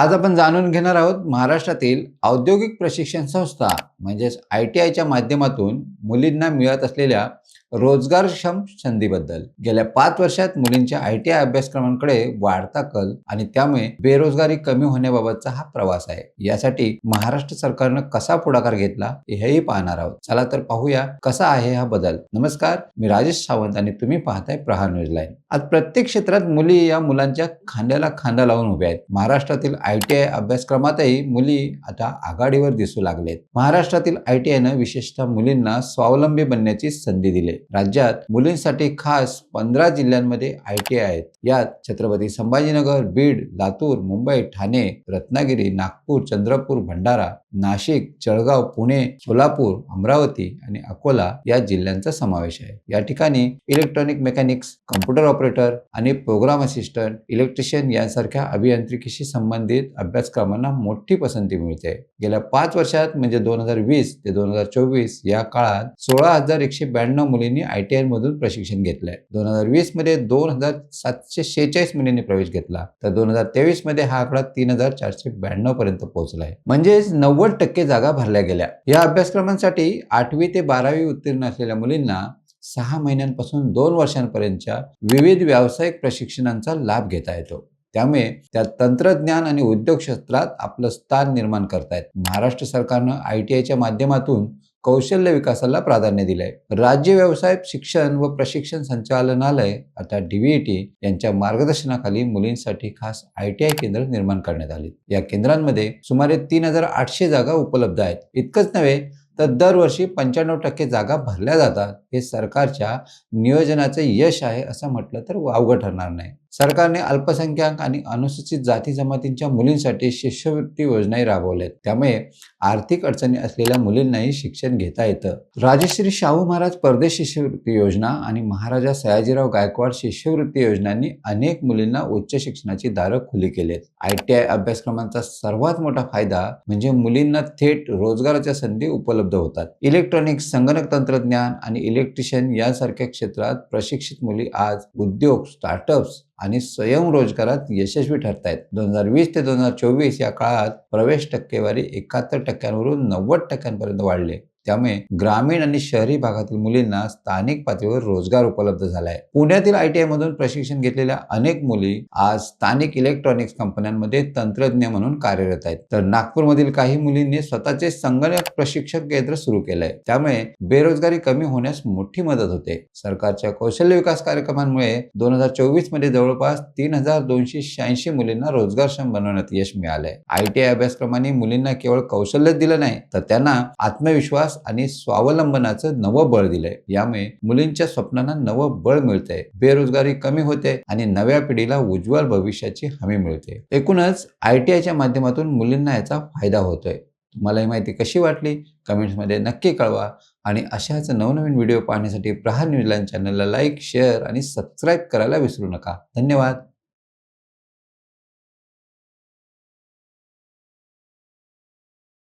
आज आपण जाणून घेणार आहोत महाराष्ट्रातील औद्योगिक प्रशिक्षण संस्था म्हणजेच आय टी आयच्या माध्यमातून मुलींना मिळत असलेल्या रोजगारक्षम संधीबद्दल गेल्या पाच वर्षात मुलींच्या आय टी आय अभ्यासक्रमांकडे वाढता कल आणि त्यामुळे बेरोजगारी कमी होण्याबाबतचा हा प्रवास आहे. यासाठी महाराष्ट्र सरकारनं कसा पुढाकार घेतला हेही पाहणार आहोत. चला तर पाहूया कसा आहे हा बदल. नमस्कार मी राजेश सावंत आणि तुम्ही पाहताय प्रहार न्यूज लाईन. आज प्रत्येक क्षेत्रात मुली या मुलांच्या खांद्याला खांदा लावून उभ्या आहेत. महाराष्ट्रातील आय टी आय अभ्यासक्रमातही मुली आता आघाडीवर दिसू लागलेत. महाराष्ट्रातील आय टी आयनं विशेषतः मुलींना स्वावलंबी बनण्याची संधी दिली राज्यात मुलींसाठी खास पंधरा जिल्ह्यांमध्ये आय टी आय आहेत. यात छत्रपती संभाजीनगर बीड लातूर मुंबई ठाणे रत्नागिरी नागपूर चंद्रपूर भंडारा नाशिक जळगाव पुणे सोलापूर अमरावती आणि अकोला या जिल्ह्यांचा समावेश आहे. या ठिकाणी इलेक्ट्रॉनिक मेकॅनिक्स कम्प्युटर ऑपरेटर आणि प्रोग्राम असिस्टंट इलेक्ट्रिशियन यांसारख्या अभियांत्रिकीशी संबंधित अभ्यासक्रमांना मोठी पसंती मिळते. गेल्या पाच वर्षात म्हणजे दोन हजार वीस ते दोन हजार चोवीस या काळात सोळा हजार एकशे ब्याण्णव मुली मुलींनी आय टी आयमधून प्रशिक्षण घेतलंय. दोन हजार वीसमध्ये दोन हजार सातशे शेहेचाळीस मुलींनी प्रवेश घेतला. तर दोन हजार तेवीसमध्ये हा आकडा तीन हजार चारशे ब्याण्णव पर्यंत पोहोचलाय. म्हणजेच नव्वद टक्के जागा भरल्या गेल्या. या अभ्यासक्रमांसाठी आठवी ते बारावी उत्तीर्ण असलेल्या मुलींना सहा महिन्यांपासून दोन वर्षांपर्यंतच्या विविध व्यावसायिक प्रशिक्षणांचा लाभ घेता येतो. त्यामुळे त्या तंत्रज्ञान आणि उद्योग क्षेत्रात आपलं स्थान निर्माण करतायत. महाराष्ट्र सरकारनं आय टी आयच्या माध्यमातून कौशल्य विकासाला प्राधान्य दिलंय. राज्य व्यवसाय शिक्षण व प्रशिक्षण संचालनालय अर्थात डीव्हीटी यांच्या मार्गदर्शनाखाली मुलींसाठी खास आय टी आय केंद्र निर्माण करण्यात आली. या केंद्रांमध्ये सुमारे तीन हजार आठशे जागा उपलब्ध आहेत. इतकंच नव्हे तर दरवर्षी पंच्याण्णव टक्के जागा भरल्या जातात. हे सरकारच्या नियोजनाचे यश आहे असं म्हटलं तर वावगं ठरणार नाही. सरकारने अल्पसंख्याक आणि अनुसूचित जाती जमातींच्या मुलींसाठी शिष्यवृत्ती योजनाही राबवल्यात. त्यामुळे आर्थिक अडचणी असलेल्या मुलींनाही शिक्षण घेता येतं. राजश्री शाहू महाराज परदेश शिष्यवृत्ती योजना आणि महाराजा सयाजीराव गायकवाड शिष्यवृत्ती योजनांनी अनेक मुलींना उच्च शिक्षणाची दारं खुली केलेत. आय टी आय अभ्यासक्रमांचा सर्वात मोठा फायदा म्हणजे मुलींना थेट रोजगाराच्या संधी उपलब्ध होतात. इलेक्ट्रॉनिक्स संगणक तंत्रज्ञान आणि इलेक्ट्रिशियन यासारख्या क्षेत्रात प्रशिक्षित मुली आज उद्योग स्टार्टअप्स आणि स्वयंरोजगारात यशस्वी ठरत आहेत दोन हजार वीस ते दोन हजार चोवीस या काळात प्रवेश टक्केवारी एकाहत्तर टक्क्यांवरून नव्वद टक्क्यांपर्यंत वाढले. त्यामुळे ग्रामीण आणि शहरी भागातील मुलींना स्थानिक पातळीवर रोजगार उपलब्ध झाला आहे पुण्यातील आय टी आय मधून प्रशिक्षण घेतलेल्या अनेक मुली आज स्थानिक इलेक्ट्रॉनिक्स कंपन्यांमध्ये तंत्रज्ञ म्हणून कार्यरत आहेत. तर नागपूरमधील काही मुलींनी स्वतःचे संगणक प्रशिक्षक केंद्र सुरू केलंय. त्यामुळे बेरोजगारी कमी होण्यास मोठी मदत होते. सरकारच्या कौशल्य विकास कार्यक्रमांमुळे दोन हजार चोवीसमध्ये जवळपास तीन हजार दोनशे शहाऐंशी मुलींना रोजगारक्षम बनवण्यात यश मिळालंय. आय टी आय अभ्यासक्रमाने मुलींना केवळ कौशल्यच दिलं नाही तर त्यांना आत्मविश्वास आणि स्वावलंबनाचं नवं बळ दिलंय. यामुळे मुलींच्या स्वप्नांना नवं बळ मिळतंय. बेरोजगारी कमी होते आणि नव्या पिढीला उज्ज्वल भविष्याची हमी मिळते. एकूणच आय टी आयच्या माध्यमातून मुलींना याचा फायदा होतोय. तुम्हाला ही माहिती कशी वाटली? कमेंट्समध्ये नक्की कळवा. आणि अशाच नवनवीन व्हिडिओ पाहण्यासाठी प्रहार न्यूजलँड चॅनलला लाईक शेअर आणि सबस्क्राईब करायला विसरू नका. धन्यवाद.